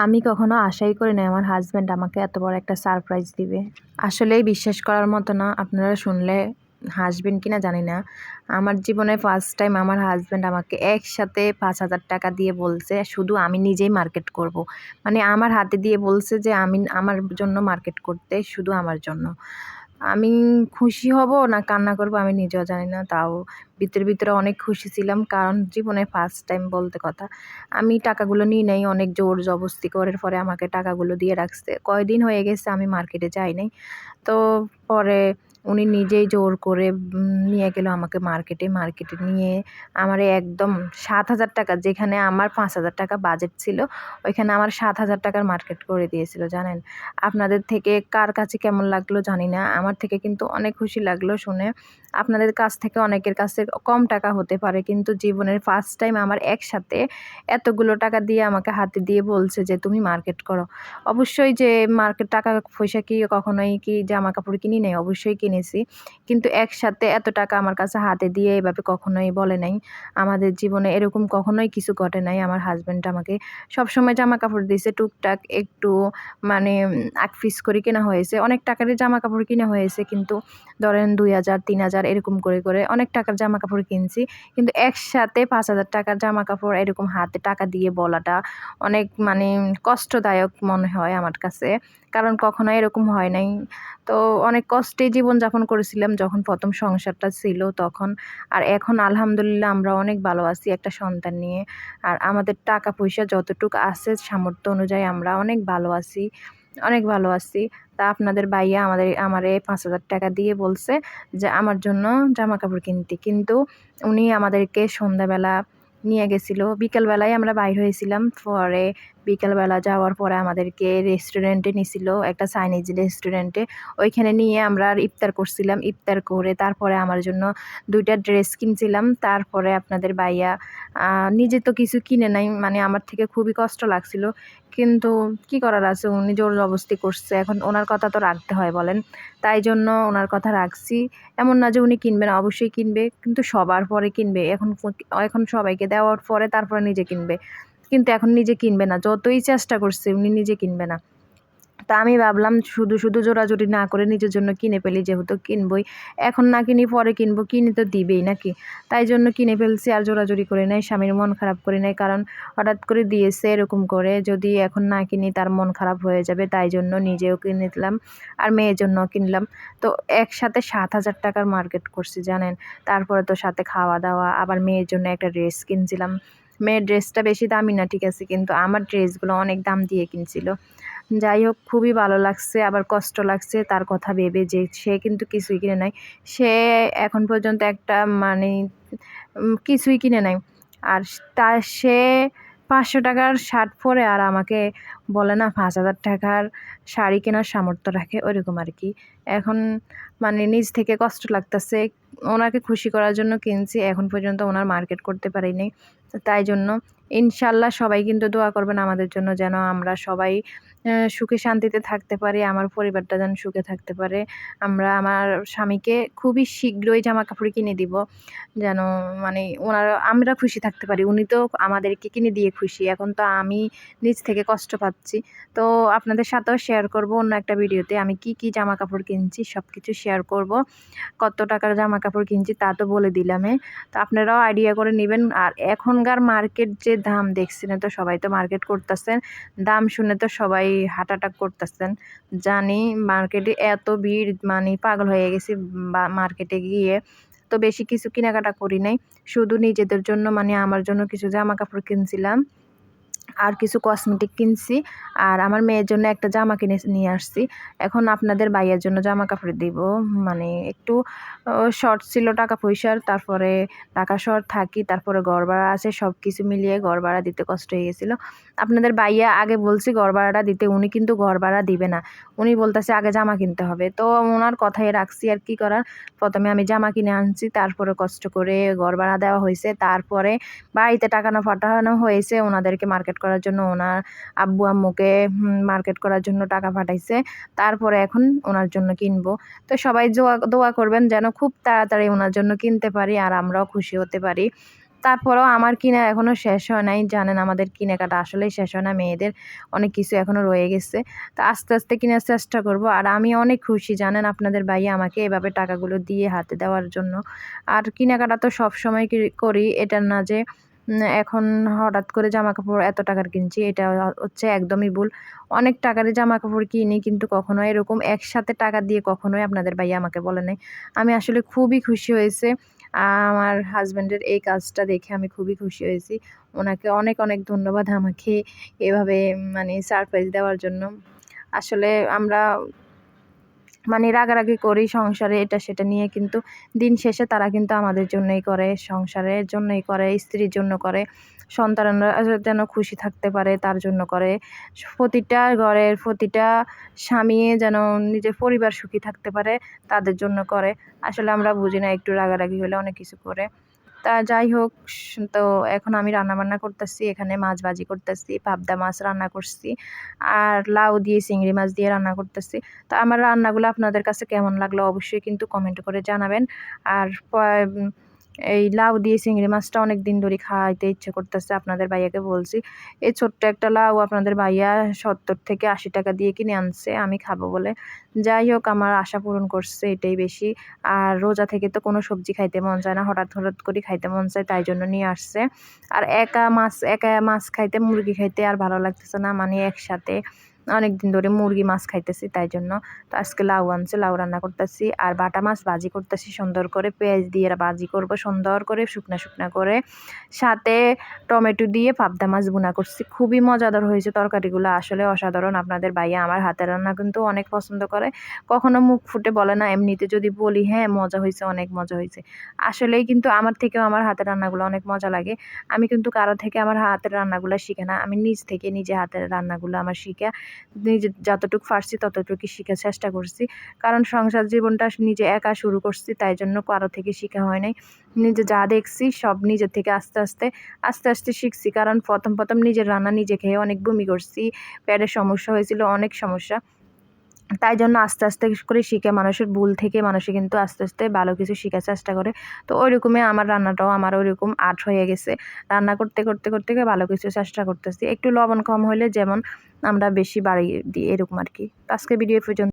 আমি কখনো আশাই করি না আমার হাজব্যান্ড আমাকে এত বড় একটা সারপ্রাইজ দিবে। আসলেই বিশ্বাস করার মতো না, আপনারা শুনলে হাসবেন কিনা জানি না। আমার জীবনে ফার্স্ট টাইম আমার হাজব্যান্ড আমাকে একসাথে পাঁচ হাজার টাকা দিয়ে বলছে, শুধু আমি নিজেই মার্কেট করব। মানে আমার হাতে দিয়ে বলছে যে আমি আমার জন্য মার্কেট করতে, শুধু আমার জন্য। আমি খুশি হব না কান্না করব আমি নিজেও জানি না, তাও ভিতরে ভিতরে অনেক খুশি ছিলাম কারণ জীবনে ফার্স্ট টাইম বলতে কথা। আমি টাকাগুলো নিই নাই, অনেক জোর জবস্তি করার পরে আমাকে টাকাগুলো দিয়ে রাখছে। কয়দিন হয়ে গেছে আমি মার্কেটে যাই নাই। তো পরে উনি নিজেই জোর করে নিয়ে গেল আমাকে মার্কেটে মার্কেটে নিয়ে আমার একদম সাত হাজার টাকা, যেখানে আমার পাঁচ হাজার টাকা বাজেট ছিল, ওইখানে আমার সাত হাজার টাকার মার্কেট করে দিয়েছিল, জানেন? আপনাদের থেকে কার কাছে কেমন লাগল জানি না। আমার থেকে কিন্তু অনেক খুশি লাগল শুনে। আপনাদের কাছ থেকে অনেকের কাছে কম টাকা হতে পারে, কিন্তু জীবনের ফার্স্ট টাইম আমার একসাথে এতগুলো টাকা দিয়ে আমাকে হাতে দিয়ে বলছে যে, তুমি মার্কেট করো। অবশ্যই যে মার্কেট টাকা পয়সা কি কখনোই কি জামা কাপড় কিনি নেই? অবশ্যই কিনেছি। কিন্তু একসাথে এত টাকা আমার কাছে হাতে দিয়ে এভাবে কখনোই বলে নাই। আমাদের জীবনে এরকম কখনোই কিছু ঘটে নাই। আমার হাজব্যান্ড আমাকে সবসময় জামা কাপড় দিয়েছে, টুকটাক একটু মানে এক পিস করে কেনা হয়েছে। অনেক টাকারই জামা কাপড় কিনা হয়েছে, কিন্তু ধরেন দুই হাজার, তিন হাজার এরকম করে করে অনেক টাকার জামা কাপড় কিনছি। কিন্তু একসাথে পাঁচ হাজার টাকার জামা কাপড় এরকম হাতে টাকা দিয়ে বলাটা অনেক মানে কষ্টদায়ক মনে হয় আমার কাছে। কারণ কখনো এরকম হয় নাই। তো অনেক কষ্টে জীবনযাপন করেছিলাম যখন প্রথম সংসারটা ছিল তখন। আর এখন আলহামদুলিল্লাহ আমরা অনেক ভালো আছি একটা সন্তান নিয়ে। আর আমাদের টাকা পয়সা যতটুকু আছে সামর্থ্য অনুযায়ী আমরা অনেক ভালো আছি। অনেক ভালো আছি। তা আপনাদের ভাইয়া আমাদের, আমারে পাঁচ হাজার টাকা দিয়ে বলছে যে, আমার জন্য জামা কাপড় কিনতে। কিন্তু উনি আমাদেরকে সন্ধ্যাবেলা নিয়ে গেছিল। বিকেলবেলায় আমরা বাইর হয়েছিলাম, পরে বিকেলবেলা যাওয়ার পরে আমাদেরকে রেস্টুরেন্টে নিছিল, একটা চাইনিজ রেস্টুরেন্টে ওইখানে নিয়ে আমরা ইফতার করছিলাম, ইফতার করে তারপরে আমার জন্য দুইটা ড্রেস কিনছিলাম। তারপরে আপনাদের বাইয়া নিজে তো কিছু কিনে নাই মানে আমার থেকে খুবই কষ্ট লাগছিল। কিন্তু কি করার আছে, উনি জোর অবস্থি করছে, এখন ওনার কথা তো রাখতে হয় বলেন। তাই জন্য ওনার কথা রাখছি। এমন না যে উনি কিনবেন, অবশ্যই কিনবে, কিন্তু সবার পরে কিনবে। এখন এখন সবাইকে দেওয়ার পরে তারপরে নিজে কিনবে। কিন্তু এখন নিজে কিনবে না। যতই চেষ্টা করছে, উনি নিজে কিনবে না। তা আমি ভাবলাম শুধু শুধু জোরাজুরি না করে নিজের জন্য কিনে ফেলি, যেহেতু কিনবই। এখন না কিনি, পরে কিনবো, কিনে তো দিবেই নাকি? তাই জন্য কিনে ফেলছি আর জোরাজুরি করে নাই, স্বামীর মন খারাপ করি নাই। কারণ হঠাৎ করে দিয়েছে এরকম করে, যদি এখন না কিনি তার মন খারাপ হয়ে যাবে, তাই জন্য নিজেও কিনে দিলাম আর মেয়ের জন্য কিনলাম। তো একসাথে সাত হাজার টাকার মার্কেট করছি, জানেন? তারপরে তো সাথে খাওয়া দাওয়া, আবার মেয়ের জন্য একটা ড্রেস কিনছিলাম। মেয়ের ড্রেসটা বেশি দামি না, ঠিক আছে? কিন্তু আমার ড্রেসগুলো অনেক দাম দিয়ে কিনছিল। যাই হোক, খুবই ভালো লাগছে, আবার কষ্ট লাগছে তার কথা ভেবে যে সে কিন্তু কিছুই কিনে নাই। সে এখন পর্যন্ত একটা মানে কিছুই কিনে নাই। আর তা সে পাঁচশো টাকার শার্ট পরে আর আমাকে বলে না, পাঁচ হাজার টাকার শাড়ি কেনার সামর্থ্য রাখে, ওইরকম আর কি। এখন মানে নিজ থেকে কষ্ট লাগতেছে, ওনাকে খুশি করার জন্য কিনছি, এখন পর্যন্ত ওনার মার্কেট করতে পারিনি। তাই জন্য ইনশাল্লাহ সবাই কিন্তু দোয়া করবেন আমাদের জন্য যেন আমরা সবাই সুখে শান্তিতে থাকতে পারি, আমার পরিবারটা যেন সুখে থাকতে পারে। আমরা, আমার স্বামীকে খুবই শীঘ্রই জামা কাপড় কিনে দিব, যেন মানে ওনারা, আমরা খুশি থাকতে পারি। উনি তো আমাদেরকে কিনে দিয়ে খুশি। এখন তো আমি নিজ থেকে কষ্ট পাচ্ছি। তো আপনাদের সাথেও শেয়ার করব অন্য একটা ভিডিওতে। আমি কি কি জামা কাপড় কিনছি সব কিছু শেয়ার করব। কত টাকার জামা কাপড় কিনছি তা তো বলে দিলামে তো আপনারাও আইডিয়া করে নেবেন। আর এখনকার মার্কেট যে দাম, দেখছেন তো সবাই তো মার্কেট করতেছেন। দাম শুনে তো সবাই অ্যাটাক করতেছেন, জানি মার্কেটে এত ভিড় মানে পাগল হয়ে গেছি মার্কেটে গিয়ে। তো বেশি কিছু কেনাকাটা করি নাই, শুধু নিজেদের জন্য মানে আমার জন্য কিছু জামা কাপড় কিনছিলাম। আর কিছু কসমেটিক কিনছি। আর আমার মেয়ের জন্য একটা জামা কিনে নিয়ে আসছি। এখন আপনাদের ভাইয়ের জন্য জামা কাপড় দিব। মানে একটু শর্ট ছিল টাকা পয়সার, তারপরে টাকা শর্ট থাকি, তারপরে ঘর ভাড়া আছে সব কিছু মিলিয়ে ঘর ভাড়া দিতে কষ্ট হয়ে গেছিল। আপনাদের ভাইয়া আগে বলছি ঘর ভাড়াটা দিতে, উনি কিন্তু ঘর ভাড়া দিবে না। উনি বলতেছে আগে জামা কিনতে হবে। তো ওনার কথাই রাখছি আর কি করার। প্রথমে আমি জামা কিনে আনছি, তারপরে কষ্ট করে ঘর ভাড়া দেওয়া হয়েছে। তারপরে বাড়িতে টাকানো ফাটানো হয়েছে, ওনাদেরকে মার্কেট করার জন্য ওনার আব্বু, আম্মুকে মার্কেট করার জন্য টাকা পাঠাইছে। তারপরে এখন ওনার জন্য কিনবো। তো সবাই দোয়া দোয়া করবেন যেন খুব তাড়াতাড়ি ওনার জন্য কিনতে পারি আর আমরাও খুশি হতে পারি। তারপরেও আমার কিনা এখনও শেষ হয় নাই। জানেন আমাদের কেনাকাটা আসলেই শেষ হয় না, মেয়েদের অনেক কিছু এখনও রয়ে গেছে। তো আস্তে আস্তে কেনার চেষ্টা করব আর আমি অনেক খুশি, জানেন আপনাদের ভাইয়া আমাকে এভাবে টাকাগুলো দিয়ে হাতে দেওয়ার জন্য। আর কেনাকাটা তো সব সময় করি, এটা না যে এখন হঠাৎ করে জামা কাপড় এত টাকার কিনছি, এটা হচ্ছে একদমই ভুল। অনেক টাকারই জামা কাপড় কিনি, কিন্তু কখনো এরকম একসাথে টাকা দিয়ে কখনোই আপনাদের ভাইয়া আমাকে বলে নাই। আমি আসলে খুবই খুশি হয়েছে। আমার হাজব্যান্ডের এই কাজটা দেখে আমি খুবই খুশি হয়েছি। ওনাকে অনেক অনেক ধন্যবাদ আমাকে এভাবে মানে সারপ্রাইজ দেওয়ার জন্য। আসলে আমরা মানে রাগারাগি করি সংসারে এটা সেটা নিয়ে, কিন্তু দিন শেষে তারা কিন্তু আমাদের জন্যই করে, সংসারের জন্যই করে, স্ত্রীর জন্য করে, সন্তানরা যেন খুশি থাকতে পারে তার জন্য করে। প্রতিটা ঘরের প্রতিটা স্বামী যেন নিজের পরিবার সুখী থাকতে পারে তাদের জন্য করে। আসলে আমরা বুঝি না একটু রাগারাগি হলে অনেক কিছু করে। তা যাই হোক, তো এখন আমি রান্না বান্না করতেছি, এখানে মাছ ভাজি করতেছি, পাবদা মাছ রান্না করছি, আর লাউ দিয়ে, চিংড়ি মাছ দিয়ে রান্না করতেছি। তো আমার রান্নাগুলো আপনাদের কাছে কেমন লাগল অবশ্যই কিন্তু কমেন্ট করে জানাবেন। আর এই লাউ দিয়ে চিংড়ি মাছটা অনেক দিন ধরে খাওয়াইতে ইচ্ছে করতেছে, আপনাদের ভাইয়াকে বলছি। এই ছোট্ট একটা লাউ আপনাদের ভাইয়া সত্তর থেকে আশি টাকা দিয়ে কিনে আনছে, আমি খাব বলে। যাই হোক, আমার আশা পূরণ করছে এটাই বেশি। আর রোজা থেকে তো কোনো সবজি খাইতে মন চায় না, হঠাৎ হঠাৎ করে খাইতে মন চায়, তাই জন্য নিয়ে আসছে। আর একা মাছ একা মাছ খাইতে, মুরগি খাইতে আর ভালো লাগতেছে না মানে একসাথে অনেক দিন ধরে মুরগি মাছ খাইতেছি, তাই জন্য তো আজকে লাউ আনছে, লাউ রান্না করতেছি আর বাটা মাছ ভাজি করতেছি সুন্দর করে, পেঁয়াজ দিয়ে ভাজি করব, সুন্দর করে শুকনা শুকনা করে। সাথে টমেটো দিয়ে পাবদা মাছ বোনা করছি, খুবই মজাদার হয়েছে তরকারিগুলো, আসলে অসাধারণ। আপনাদের ভাইয়া আমার হাতের রান্না কিন্তু অনেক পছন্দ করে। কখনো মুখ ফুটে বলে না, এমনিতে যদি বলি হ্যাঁ মজা হয়েছে, অনেক মজা হয়েছে। আসলেই কিন্তু আমার থেকেও আমার হাতের রান্নাগুলো অনেক মজা লাগে। আমি কিন্তু কারও থেকে আমার হাতের রান্নাগুলো শিখে না, আমি নিজ থেকে নিজে হাতের রান্নাগুলো আমার শিখে নিজে যতটুকু পারছি ততটুকু শেখার চেষ্টা করছি। কারণ সংসার জীবনটা নিজে একা শুরু করছি, তাই জন্য কারও থেকে শেখা হয় নাই। নিজে যা দেখছি সব নিজের থেকে আস্তে আস্তে আস্তে আস্তে শিখছি। কারণ প্রথম প্রথম নিজের রান্না নিজে খেয়ে অনেক বমি করছি, পেটের সমস্যা হয়েছিল, অনেক সমস্যা। তাই জন্য আস্তে আস্তে করে শিখে মানুষের ভুল থেকে মানুষে কিন্তু আস্তে আস্তে ভালো কিছু শেখার চেষ্টা করে। তো ওইরকমই আমার রান্নাটাও আমার ওইরকম আর্ট হয়ে গেছে। রান্না করতে করতে করতে ভালো কিছু চেষ্টা করতেছি। একটু লবণ কম হলে যেমন আমরা বেশি বাড়িয়ে দিই, এরকম আর কি। আজকে ভিডিও পর্যন্ত।